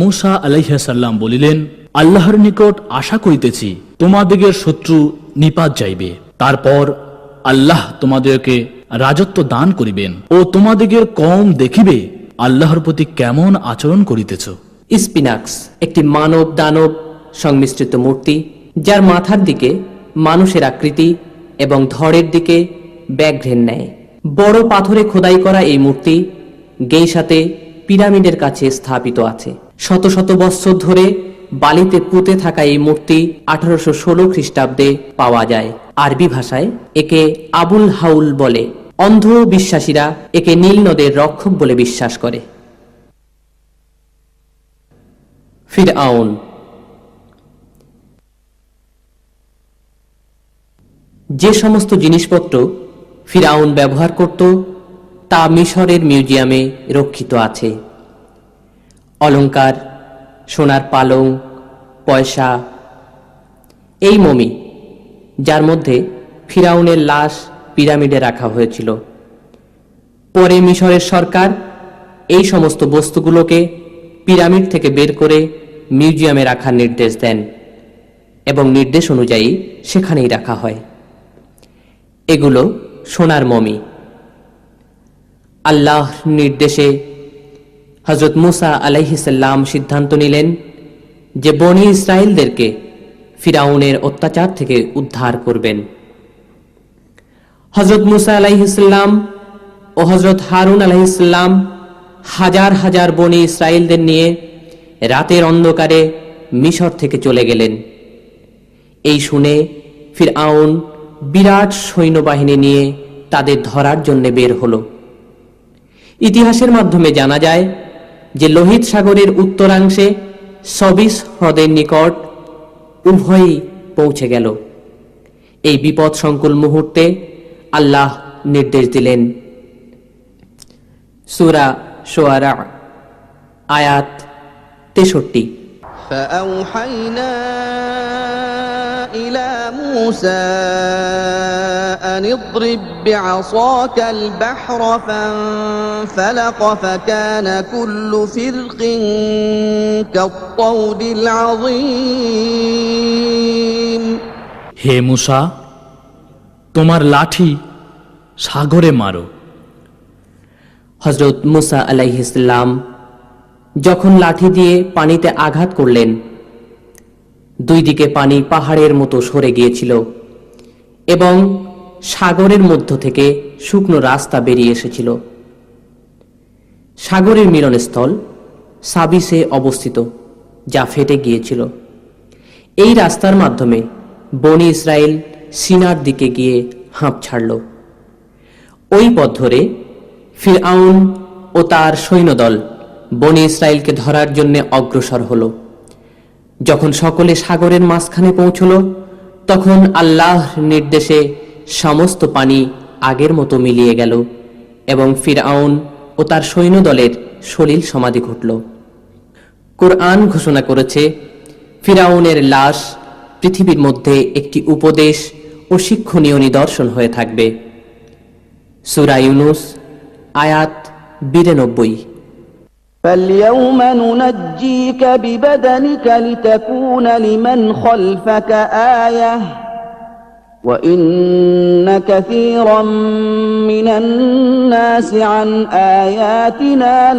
মুসা আলাইহাসাল্লাম বলিলেন, আল্লাহর নিকট আশা করিতেছি তোমাদিগের শত্রু নিপাত যাইবে। তারপর আল্লাহ তোমাদেরকে রাজত্ব দান করিবেন ও তোমাদিগের কম দেখিবে আল্লাহর প্রতি কেমন আচরণ করিতেছ। স্পিনাক্স, একটি মানব দানব সংমিশ্রিত মূর্তি, যার মাথার দিকে মানুষের আকৃতি এবং ধরের দিকে ব্যাঘ্রের ন্যায় বড় পাথরে খোদাই করা এই মূর্তি গেইসাতে পিরামিডের কাছে স্থাপিত আছে। শত শত বৎসর ধরে বালিতে পুঁতে থাকা এই মূর্তি আঠারোশো ষোলো খ্রিস্টাব্দে পাওয়া যায়। আরবি ভাষায় একে আবুল হাউল বলে। অন্ধ বিশ্বাসীরা একে নীল নদের রক্ষক বলে বিশ্বাস করে। ফিরআউন। যে সমস্ত জিনিসপত্র ফিরাউন ব্যবহার করত, তা মিশরের মিউজিয়ামে রক্ষিত আছে। অলংকার, সোনার পালং, পয়সা। এই মমি, যার মধ্যে ফিরাউনের লাশ পিরামিডে রাখা হয়েছিল। পরে মিশরের সরকার এই সমস্ত বস্তুগুলোকে পিরামিড থেকে বের করে মিউজিয়ামে রাখার নির্দেশ দেন এবং নির্দেশ অনুযায়ী সেখানেই রাখা হয়। এগুলো সোনার মমি। আল্লাহ নির্দেশে হজরত মুসা আলাইহিসাল্লাম সিদ্ধান্ত নিলেন যে বনি ইসরায়েলদেরকে ফিরাউনের অত্যাচার থেকে উদ্ধার করবেন। হজরত মুসা আলাইহিসাল্লাম ও হজরত হারুন আলাইহিসাল্লাম হাজার হাজার বনি ইসরায়েলদের নিয়ে রাতের অন্ধকারে মিশর থেকে চলে গেলেন। এই শুনে ফির আউন বিরাট সৈন্যবাহিনী নিয়ে তাদের ধরার জন্য বের হল। ইতিহাসের মাধ্যমে জানা যায় যে লোহিত সাগরের উত্তরাংশে সবিস হ্রদের নিকট উভয়ই পৌঁছে গেল এই বিপদ সংকুল মুহূর্তে আল্লাহ নির্দেশ দিলেন সুরা সোয়ারা আয়াত তেষট্টি فأوحينا إلى موسى أن اضرب بعصاك البحر فانفلق فكان كل فرق كالطود العظيم হে মুসা তোমার লাঠি সাগরে মারো হজরত মুসা আলাইহিসাল্লাম যখন লাঠি দিয়ে পানিতে আঘাত করলেন দুই দিকে পানি পাহাড়ের মতো সরে গিয়েছিল এবং সাগরের মধ্য থেকে শুকনো রাস্তা বেরিয়ে এসেছিল। সাগরের মিলনস্থল সাবিসে অবস্থিত, যা ফেটে গিয়েছিল। এই রাস্তার মাধ্যমে বনি ইসরায়েল সিনার দিকে গিয়ে হাঁপ ছাড়ল। ওই পথ ধরে ফিরআউন ও তার সৈন্যদল বনি ইসরায়েলকে ধরার জন্য অগ্রসর হল। যখন সকলে সাগরের মাঝখানে পৌঁছল, তখন আল্লাহর নির্দেশে সমস্ত পানি আগের মতো মিলিয়ে গেল এবং ফিরআউন ও তার সৈন্যদলের সলিল সমাধি ঘটল। কোরআন ঘোষণা করেছে ফিরাউনের লাশ পৃথিবীর মধ্যে একটি উপদেশ ও শিক্ষণীয় নিদর্শন হয়ে থাকবে। সুরা ইউনুস, আয়াত বিরানব্বই। فاليوم ننجيك ببدنك لتكون لمن خلفك آية وإن كثيرا من الناس عن آياتنا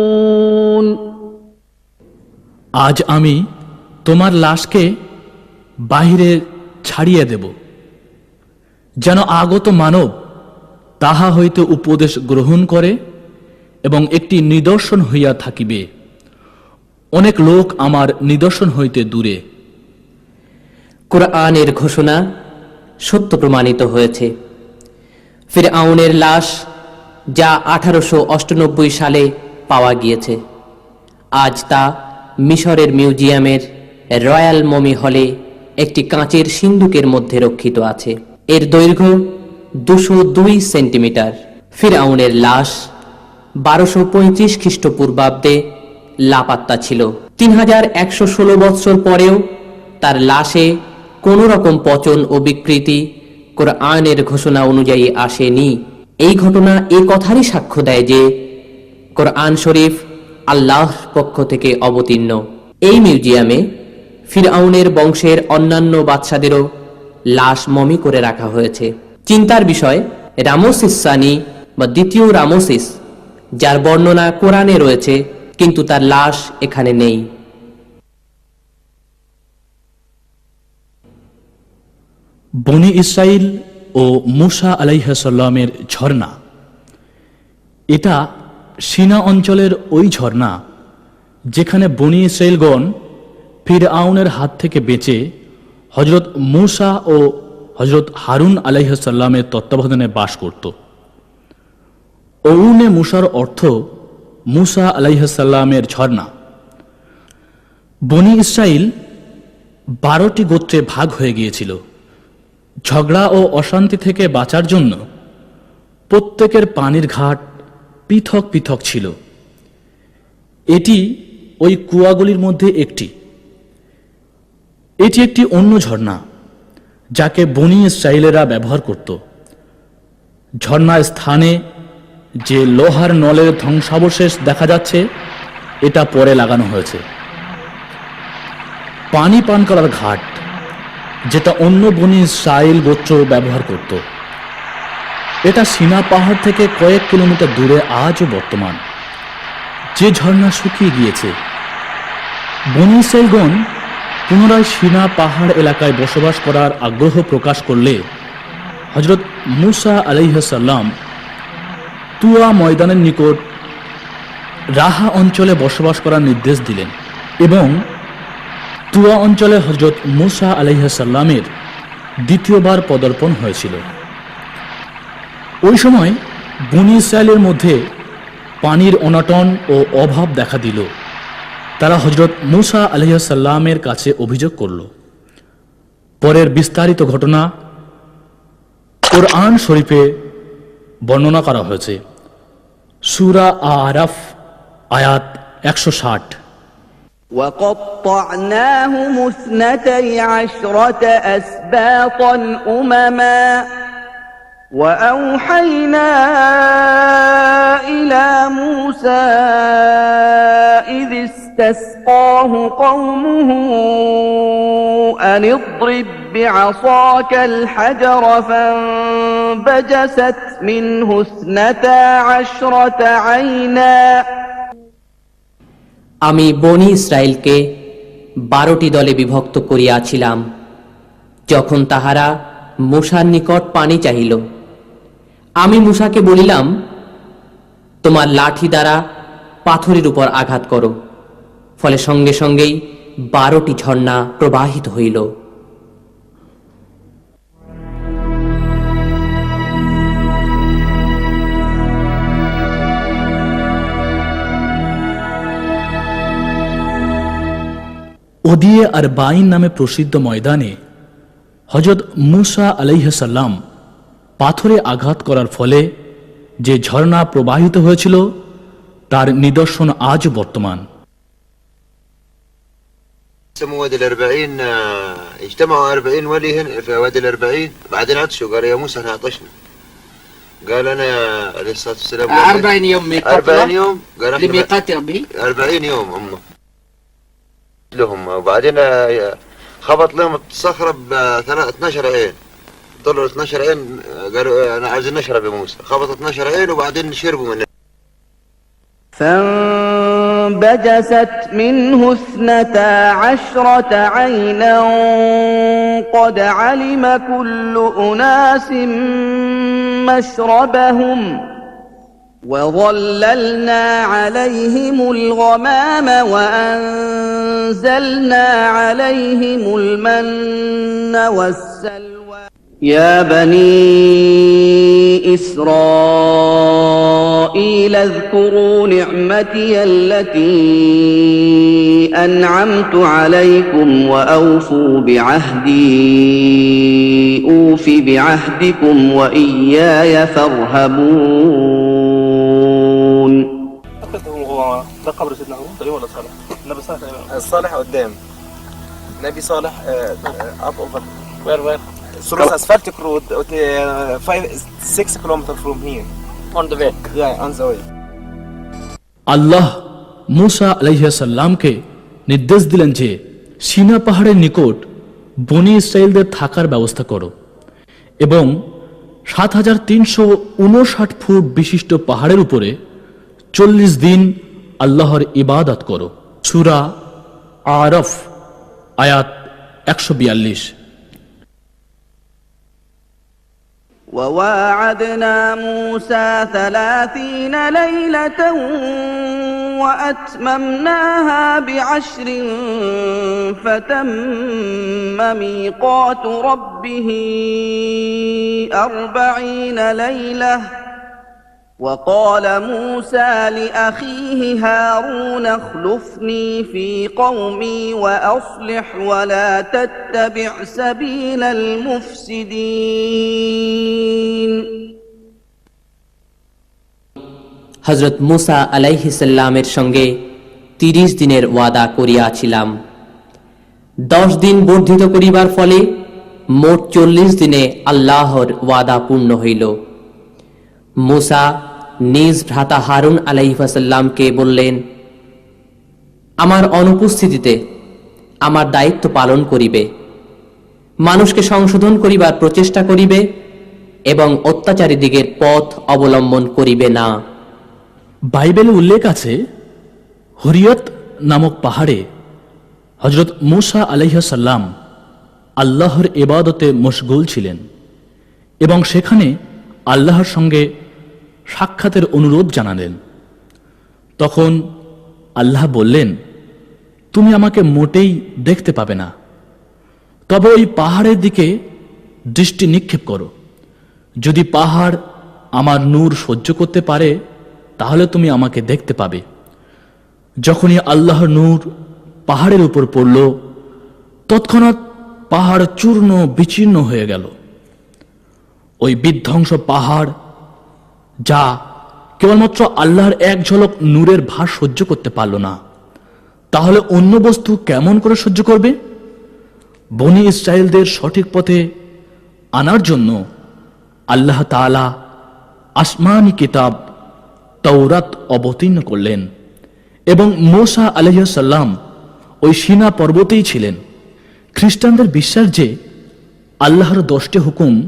لغافلون আজ আমি তোমার লাশকে বাহিরে ছাড়িয়ে দেব যেন আগত মানব তাহা হইতে উপদেশ গ্রহণ করে এবং একটি নিদর্শন হইয়া থাকিবে। অনেক লোক আমার নিদর্শন হইতে দূরে। কোরআনের ঘোষণা সত্য প্রমাণিত হয়েছে। ফির আউনের লাশ যা আঠারোশো অষ্টানব্বই সালে পাওয়া গিয়েছে। আজ তা মিশরের মিউজিয়ামের রয়্যাল মমি হলে একটি কাঁচের সিন্দুকের মধ্যে রক্ষিত আছে। এর দৈর্ঘ্য দুশো দুই সেন্টিমিটার। ফিরআউনের লাশ বারোশো পঁয়ত্রিশ খ্রিস্টপূর্বাব্দে লাপাত্তা ছিল। তিন হাজার একশো ষোলো বৎসর পরেও তার লাশে কোনো রকম পচন ও বিকৃতি কোরআনের ঘোষণা অনুযায়ী আসেনি। এই ঘটনা এ কথারই সাক্ষ্য দেয় যে কোরআন শরীফ আল্লাহর পক্ষ থেকে অবতীর্ণ। এই মিউজিয়ামে ফিরআউনের বংশের অন্যান্য বাদশাদেরও লাশ মমি করে রাখা হয়েছে। চিন্তার বিষয়, রামোসিস সানি বা দ্বিতীয় রামোসিস যার বর্ণনা কোরআনে রয়েছে, কিন্তু তার লাশ এখানে নেই। বনি ইসরাইল ও মুসা আলাইহাসাল্লামের ঝর্ণা। এটা সিনা অঞ্চলের ওই ঝর্ণা, যেখানে বনি ইসরাইলগণ ফির আউনের হাত থেকে বেঁচে হজরত মুসা ও হজরত হারুন আলাইহাসাল্লামের তত্ত্বাবধানে বাস করত। অরুণে মুসার অর্থ মুসা আলাইহাসাল্লামের ঝর্ণা। বনি ইসরাইল বারোটি গোত্রে ভাগ হয়ে গিয়েছিল। ঝগড়া ও অশান্তি থেকে বাঁচার জন্য প্রত্যেকের পানির ঘাট পৃথক পৃথক ছিল। এটি ওই কুয়াগুলির মধ্যে একটি। এটি একটি অন্য ঝর্ণা, যাকে বনি ইসরায়েলেরা ব্যবহার করত। ঝর্ণার স্থানে যে লোহার নলের ধ্বংসাবশেষ দেখা যাচ্ছে, এটা পরে লাগানো হয়েছে। পানি পান করার ঘাট, যেটা অন্য বনি ইসরায়েল গোত্র ব্যবহার করত। এটা সিনা পাহাড় থেকে কয়েক কিলোমিটার দূরে আজও বর্তমান। যে ঝর্ণা শুকিয়ে গিয়েছে। বনি ইসরায়েলগণ পুনরায় সিনা পাহাড় এলাকায় বসবাস করার আগ্রহ প্রকাশ করলে হজরত মুসা আলাইহাসাল্লাম তুয়া ময়দানের নিকট রাহা অঞ্চলে বসবাস করার নির্দেশ দিলেন এবং তুয়া অঞ্চলে হজরত মুসা আলাইহাসাল্লামের দ্বিতীয়বার পদার্পণ হয়েছিল। ওই সময় বনি ইসরায়েলের মধ্যে পানির অনটন ও অভাব দেখা দিল। তারা হজরত মুসা আলহিসাল্লামের কাছে অভিযোগ করল। পরের বিস্তারিত ঘটনা কোরআন শরীফে বর্ণনা করা হয়েছে। সুরা আরাফ আয়াত একশো ষাট وقطعناهم اثنتي عشرة أسباطا أمما وأوحينا إلى موسى إذ استسقاه قومه أن اضرب بعصاك الحجر فانبجست منه اثنتا عشرة عيناً আমি বনি ইসরায়েলকে বারোটি দলে বিভক্ত করিয়াছিলাম যখন তাহারা মূষার নিকট পানি চাহিল আমি মূষাকে বলিলাম তোমার লাঠি দ্বারা পাথরের উপর আঘাত করো ফলে সঙ্গে সঙ্গেই বারোটি ঝর্ণা প্রবাহিত হইল। ওদিয়ে আর বাইন নামে প্রসিদ্ধ ময়দানে হজরত মুসা আলাইহাসাল্লাম পাথরে আঘাত করার ফলে যে ঝর্ণা প্রবাহিত হয়েছিল, তার নিদর্শন আজ বর্তমান। سموا وادي الأربعين آه، اجتمعوا أربعين ولي هنا في وادي الأربعين. بعدين عطشوا قالوا يا موسى إحنا عطشنا. قال أنا عليه الصلاة والسلام قال لي- 40 يوم ميقات أربعين يوم قال أحنا لميقات ربي. أربعين يوم هم. لهم وبعدين آه، خبط لهم الصخرة ب 12 عين. طلعوا 12 عين آه، قالوا آه، أنا عايزين نشرب يا موسى. خبط 12 عين وبعدين شربوا من فانبجست منه اثنتا عشرة عينا قد علم كل أناس مشربهم وظللنا عليهم الغمام وأنزلنا عليهم المن والسلوى يا بني إسرائيل اذكروا نعمتي التي أنعمت عليكم وأوفوا بعهدي أوف بعهدكم وإياي فارهبون. ده قبر سيدنا هارون تقريبا ولا صالح؟ النبي صالح. تقريبا الصالح قدام. نبي صالح up over وير وير. Through asphaltic road uh, five six kilometer from here. On the way. Yeah on the way. আল্লাহ মুসা আলহিহাসাল্লামকে নির্দেশ দিলেন যে সিনা পাহাড়ের নিকট বনি ইসরায়েলদের থাকার ব্যবস্থা করো এবং সাত হাজার তিনশো উনষাট ফুট বিশিষ্ট পাহাড়ের উপরে চল্লিশ দিন আল্লাহর ইবাদত করো। সুরা আরফ আয়াত একশো বিয়াল্লিশ। وواعدنا موسى ثلاثين ليلة وأتممناها بعشر فتم ميقات ربه أربعين ليلة وقال موسى لأخيه هارون اخلفني في قومي وأصلح ولا تتبع سبيل المفسدين হজরত মুসা আলাইহিসাল্লামের সঙ্গে তিরিশ দিনের ওয়াদা করিয়াছিলাম দশ দিন বর্ধিত করিবার ফলে মোট চল্লিশ দিনে আল্লাহর ওয়াদা পূর্ণ হইল মুসা নিজ ভ্রাতা হারুন আলাইহাসাল্লামকে বললেন, আমার অনুপস্থিতিতে আমার দায়িত্ব পালন করিবে। মানুষকে সংশোধন করিবার প্রচেষ্টা করিবে এবং অত্যাচারী দিগের পথ অবলম্বন করিবে না। বাইবেলে উল্লেখ আছে, হরিয়ত নামক পাহাড়ে হজরত মুসা আলাইহাসাল্লাম আল্লাহর এবাদতে মশগুল ছিলেন এবং সেখানে আল্লাহর সঙ্গে সাক্ষাতের অনুরোধ জানালেন। তখন আল্লাহ বললেন, তুমি আমাকে মোটেই দেখতে পাবে না। তবে ওই পাহাড়ের দিকে দৃষ্টি নিক্ষেপ করো। যদি পাহাড় আমার নূর সহ্য করতে পারে, তাহলে তুমি আমাকে দেখতে পাবে। যখনই আল্লাহর নূর পাহাড়ের উপর পড়ল, তৎক্ষণাৎ পাহাড় চূর্ণ বিচীর্ণ হয়ে গেল। ওই বিধ্বংস পাহাড় যা কেবলমাত্র আল্লাহর এক ঝলক নূরের ভার সহ্য করতে পারল না। তাহলে অন্য বস্তু কেমন করে সহ্য করবে? বনি ইসরায়েলদের সঠিক পথে আনার জন্য আল্লাহ তাআলা আসমানি কিতাব তৌরাত অবতীর্ণ করলেন এবং মোসা আলহিসাল্লাম ওই সিনা পর্বতেই ছিলেন। খ্রিস্টানদের বিশ্বাস যে আল্লাহর দশটি হুকুম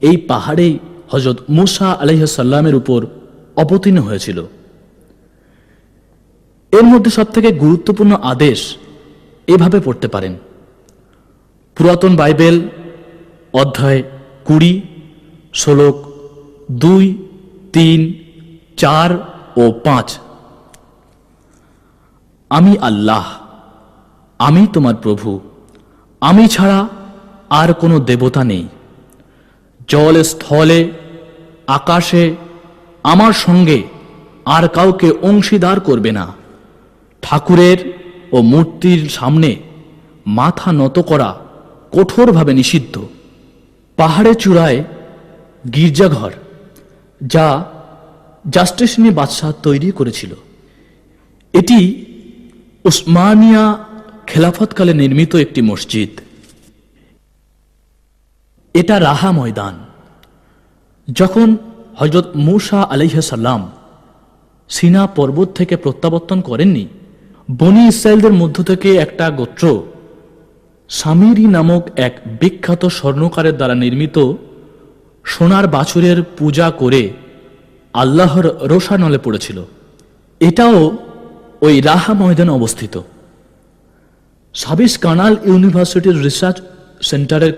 এই পাহাড়েই হজরত মুসা আলহিসাল্লামের উপর অবতীর্ণ হয়েছিল। এর মধ্যে সবথেকে গুরুত্বপূর্ণ আদেশ এভাবে পড়তে পারেন। পুরাতন বাইবেল অধ্যায় কুড়ি, শ্লোক দুই, তিন, চার ও পাঁচ। আমি আল্লাহ, আমি তোমার প্রভু, আমি ছাড়া আর কোনো দেবতা নেই। জলে স্থলে আকাশে আমার সঙ্গে আর কাউকে অংশীদার করবে না। ঠাকুরের ও মূর্তির সামনে মাথা নত করা কঠোরভাবে নিষিদ্ধ। পাহাড়ে চূড়ায় গির্জাঘর, যা জাস্টিসনি বাদশাহ তৈরি করেছিল। এটি উসমানিয়া খেলাফতকালে নির্মিত একটি মসজিদ। এটা রাহা ময়দান। যখন হজরত মুসা আলাইহাসাল্লাম সিনা পর্বত থেকে প্রত্যাবর্তন করেননি, বনি ইসরায়েলদের মধ্য থেকে একটা গোত্র সামিরি নামক এক বিখ্যাত স্বর্ণকারের দ্বারা নির্মিত সোনার বাছুরের পূজা করে আল্লাহর রোষানলে পড়েছিল। এটাও ওই রাহা ময়দানে অবস্থিত। সাবিস কানাল ইউনিভার্সিটির রিসার্চ সেন্টারের